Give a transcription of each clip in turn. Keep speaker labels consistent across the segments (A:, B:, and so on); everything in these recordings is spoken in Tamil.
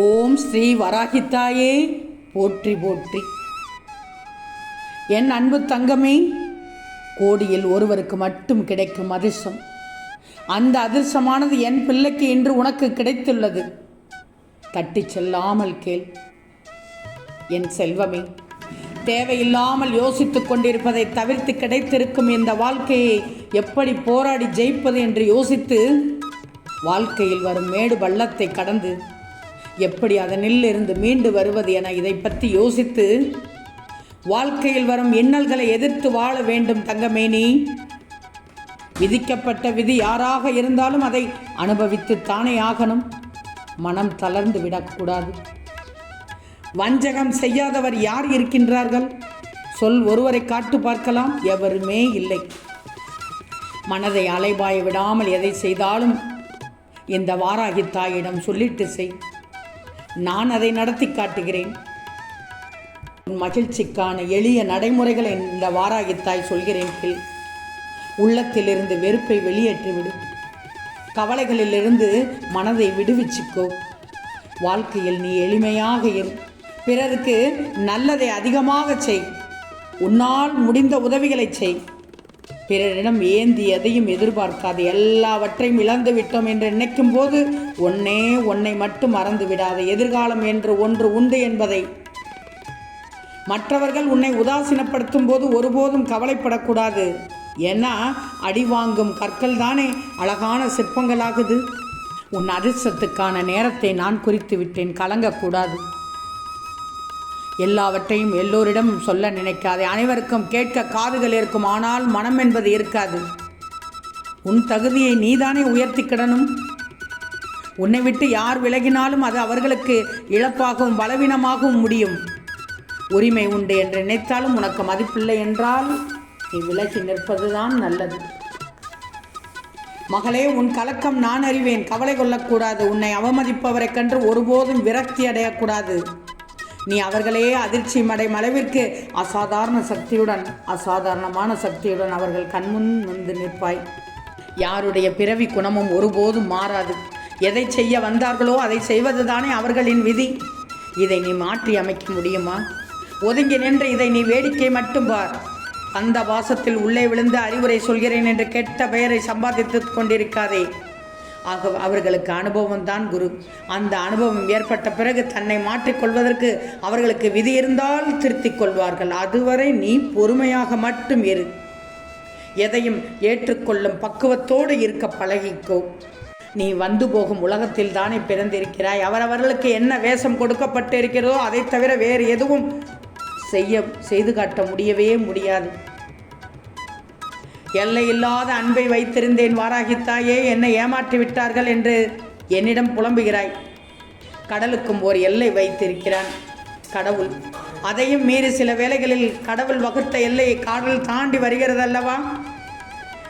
A: ஓம் ஸ்ரீ வராகித்தாயே. போற்றி போற்றி. என் அன்பு தங்கமே கோடியில் ஒருவருக்கு மட்டும் கிடைக்கும் அதிர்ஷ்டம் அந்த அதிர்ஷ்டமானது என் பிள்ளைக்கு இன்று உனக்கு கிடைத்துள்ளது. தட்டி செல்லாமல் கேள். என் செல்வமே தேவையில்லாமல் யோசித்துக் கொண்டிருப்பதை தவிர்த்து கிடைத்திருக்கும் இந்த வாழ்க்கையை எப்படி போராடி ஜெயிப்பது என்று யோசித்து வாழ்க்கையில் வரும் மேடு பள்ளத்தை கடந்து எப்படி அதனில் இருந்து மீண்டு வருவது என இதை பற்றி யோசித்து வாழ்க்கையில் வரும் இன்னல்களை எதிர்த்து வாழ வேண்டும் தங்கமேனி விதிக்கப்பட்ட விதி யாராக இருந்தாலும் அதை அனுபவித்து தானே ஆகணும். மனம் தளர்ந்து விடக்கூடாது. வஞ்சகம் செய்யாதவர் யார் இருக்கின்றார்கள்? சொல் ஒருவரை காட்டு பார்க்கலாம் எவருமே இல்லை. மனதை அலைபாய விடாமல் எதை செய்தாலும் இந்த வாராகி தாயிடம் சொல்லிட்டு செய். நான் அதை நடத்தி காட்டுகிறேன். உன் மகிழ்ச்சிக்கான எளிய நடைமுறைகளை இந்த வாராகி தாய் சொல்கிறேன் கேள் உள்ளத்திலிருந்து வெறுப்பை வெளியேற்றிவிடு. கவலைகளிலிருந்து மனதை விடுவிச்சுக்கோ. வாழ்க்கையில் நீ எளிமையாக இரு. பிறருக்கு நல்லதை அதிகமாக செய். உன்னால் முடிந்த உதவிகளை செய். பிறரிடம் ஏந்தி எதையும் எதிர்பார்க்காது. எல்லாவற்றையும் இழந்து விட்டோம் என்று நினைக்கும் போது ஒன்னே உன்னை மட்டும் மறந்து விடாது. எதிர்காலம் என்று ஒன்று உண்டு என்பதை. மற்றவர்கள் உன்னை உதாசீனப்படுத்தும் போது ஒருபோதும் கவலைப்படக்கூடாது. ஏன்னா அடி வாங்கும் கற்கள் தானே அழகான சிற்பங்களாகுது. உன் அதிர்ஷ்டத்துக்கான நேரத்தை நான் குறித்து விட்டேன். கலங்கக்கூடாது. எல்லாவற்றையும் எல்லோரிடம் சொல்ல நினைக்காதே. அனைவருக்கும் கேட்க காதுகள் இருக்கும் ஆனால் மனம் என்பது இருக்காது. உன் தகுதியை நீதானே உயர்த்திக்கிடணும் உன்னை விட்டு யார் விலகினாலும் அது அவர்களுக்கு இழப்பாகவும் பலவீனமாகவும் முடியும். உரிமை உண்டு என்று நினைத்தாலும் உனக்கு மதிப்பில்லை என்றால் நீ விலகி நிற்பதுதான் நல்லது. மகளே உன் கலக்கம் நான் அறிவேன். கவலை கொள்ளக்கூடாது. உன்னை அவமதிப்பவரைக் கண்டு ஒருபோதும் விரக்தி அடையக்கூடாது. நீ அவர்களே அதிர்ச்சி மடையும் அளவிற்கு அசாதாரண சக்தியுடன் அசாதாரணமான சக்தியுடன் அவர்கள் கண்முன் வந்து நிற்பாய். யாருடைய பிறவி குணமும் ஒருபோதும் மாறாது. எதை செய்ய வந்தார்களோ அதை செய்வதுதானே அவர்களின் விதி. இதை நீ மாற்றி அமைக்க முடியுமா? ஒதுங்கி நின்று இதை நீ வேடிக்கை மட்டும் பார். அந்த வாசத்தில் உள்ளே விழுந்து அறிவுரை சொல்கிறேன் என்று கெட்ட பெயரை சம்பாதித்துக் கொண்டிருக்காதே. ஆக அவர்களுக்கு அனுபவம் தான் குரு. அந்த அனுபவம் ஏற்பட்ட பிறகு தன்னை மாற்றிக்கொள்வதற்கு அவர்களுக்கு விதி இருந்தால் திருத்திக் கொள்வார்கள். அதுவரை நீ பொறுமையாக மட்டும் இரு. எதையும் ஏற்றுக்கொள்ளும் பக்குவத்தோடு இருக்க பழகிக்கோ. நீ வந்து போகும் உலகத்தில் தானே பிறந்திருக்கிறாய். அவரவர்களுக்கு என்ன வேஷம் கொடுக்கப்பட்டு இருக்கிறதோ அதை தவிர வேறு எதுவும் செய்ய செய்து காட்ட முடியவே முடியாது. எல்லை இல்லாத அன்பை வைத்திருந்தேன் வாராகித்தாயே என்னை ஏமாற்றி விட்டார்கள் என்று என்னிடம் புலம்புகிறாய். கடலுக்கும் ஓர் எல்லை வைத்திருக்கிறான் கடவுள். அதையும் மீறி சில வேளைகளில் கடவுள் வகுத்த எல்லையை காடல் தாண்டி வருகிறதல்லவா?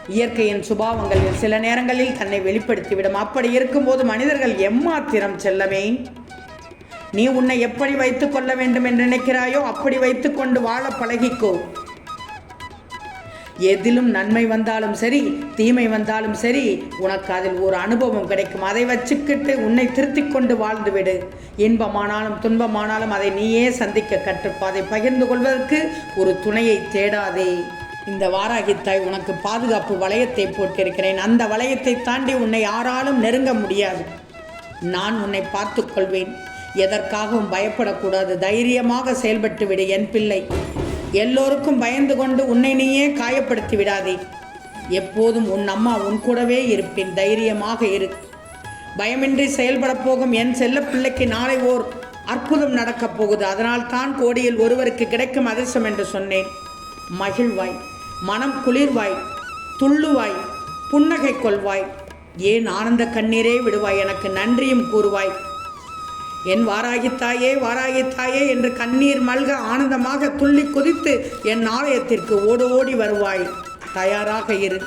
A: இயற்கையின் சுபாவங்களில் சில நேரங்களில் தன்னை வெளிப்படுத்திவிடும் அப்படி இருக்கும்போது மனிதர்கள் எம்மாத்திரம் செல்லமே? நீ உன்னை எப்படி வைத்துக் கொள்ள வேண்டும் என்று நினைக்கிறாயோ அப்படி வைத்துக்கொண்டு வாழ பழகிக்கோ. எதிலும் நன்மை வந்தாலும் சரி தீமை வந்தாலும் சரி உனக்கு அதில் ஒரு அனுபவம் கிடைக்கும். அதை வச்சுக்கிட்டு உன்னை திருத்திக் கொண்டு வாழ்ந்துவிடு இன்பமானாலும் துன்பமானாலும் அதை நீயே சந்திக்க கற்றுக்கோ. அதை பகிர்ந்து கொள்வதற்கு ஒரு துணையை தேடாதே. இந்த வாராகித்தாய் உனக்கு பாதுகாப்பு வளையத்தை போட்டிருக்கிறேன். அந்த வளையத்தை தாண்டி உன்னை யாராலும் நெருங்க முடியாது. நான் உன்னை பார்த்துக்கொள்வேன் எதற்காகவும் பயப்படக்கூடாது. தைரியமாக செயல்பட்டு விடு என் பிள்ளை. எல்லோருக்கும் பயந்து கொண்டு உன்னை நீயே காயப்படுத்தி விடாதே. எப்போதும் உன் அம்மா உன் கூடவே இருப்பேன் தைரியமாக இரு. பயமின்றி செயல்பட போகும் என் செல்ல பிள்ளைக்கு நாளை ஓர் அற்புதம் நடக்கப் போகுது. அதனால் தான் கோடியில் ஒருவருக்கு கிடைக்கும் அதிர்ஷ்டம் என்று சொன்னேன். மகிழ்வாய் மனம் குளிர்வாய் துள்ளுவாய் புன்னகை கொள்வாய். ஏன் ஆனந்த கண்ணீரே விடுவாய் எனக்கு நன்றியும் கூறுவாய். என் வாராகித்தாயே வாராகித்தாயே என்று கண்ணீர் மல்க ஆனந்தமாக துள்ளி குதித்து என் ஆலயத்திற்கு ஓடு ஓடி வருவாய். தயாராக இரு.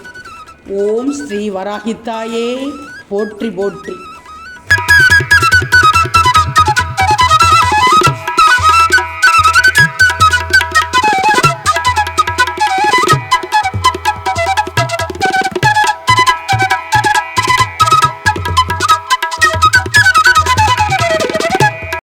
A: ஓம் ஸ்ரீ வராகித்தாயே போற்றி போற்றி.